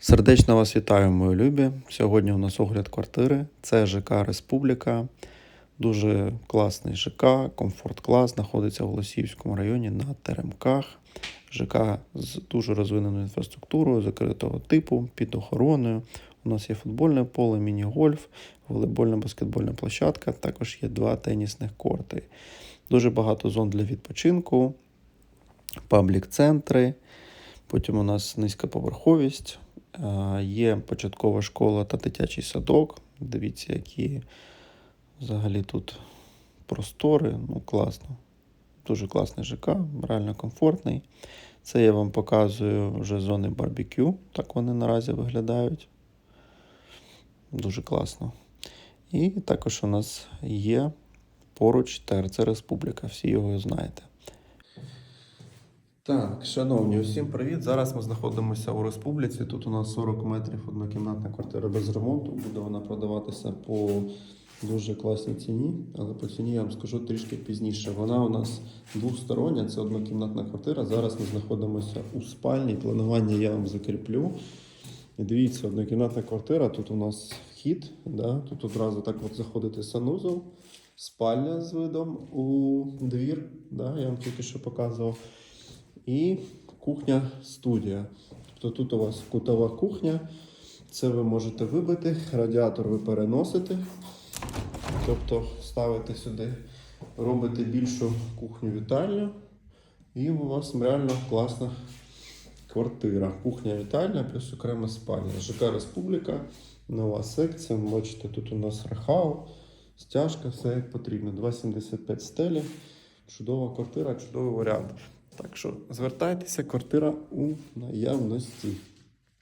Сердечно вас вітаю, мої любі. Сьогодні у нас огляд квартири. Це ЖК Республіка. Дуже класний ЖК, комфорт клас, знаходиться в Голосіївському районі на Теремках. ЖК з дуже розвиненою інфраструктурою, закритого типу, під охороною. У нас є футбольне поле, міні-гольф, волейбольна баскетбольна площадка, також є два тенісних корти. Дуже багато зон для відпочинку, паблік-центри. Потім у нас низька поверховість, є початкова школа та дитячий садок. Дивіться, які взагалі тут простори. Ну, класно. Дуже класний ЖК, реально комфортний. Це я вам показую вже зони барбекю. Так вони наразі виглядають. Дуже класно. І також у нас є поруч ТРЦ Республіка, всі його знаєте. Так, шановні, усім привіт. Зараз ми знаходимося у республіці. Тут у нас 40 метрів однокімнатна квартира без ремонту. Буде вона продаватися по дуже класній ціні, але по ціні я вам скажу трішки пізніше. Вона у нас двостороння, це однокімнатна квартира. Зараз ми знаходимося у спальні. Планування я вам закріплю. Дивіться, однокімнатна квартира. Тут у нас вхід. Да? Тут одразу так от заходити санузел, спальня з видом у двір. Да? Я вам тільки що показував. І кухня-студія. Тобто тут у вас кутова кухня. Це ви можете вибити, радіатор ви переносите. Тобто ставите сюди, робите більшу кухню-вітальню. І у вас реально класна квартира. Кухня-вітальня плюс окрема спальня. ЖК Республіка, нова секція. Бачите, тут у нас рахау, стяжка, все як потрібно. 2,75 стелі. Чудова квартира, чудовий варіант. Так що звертайтеся, квартира у наявності.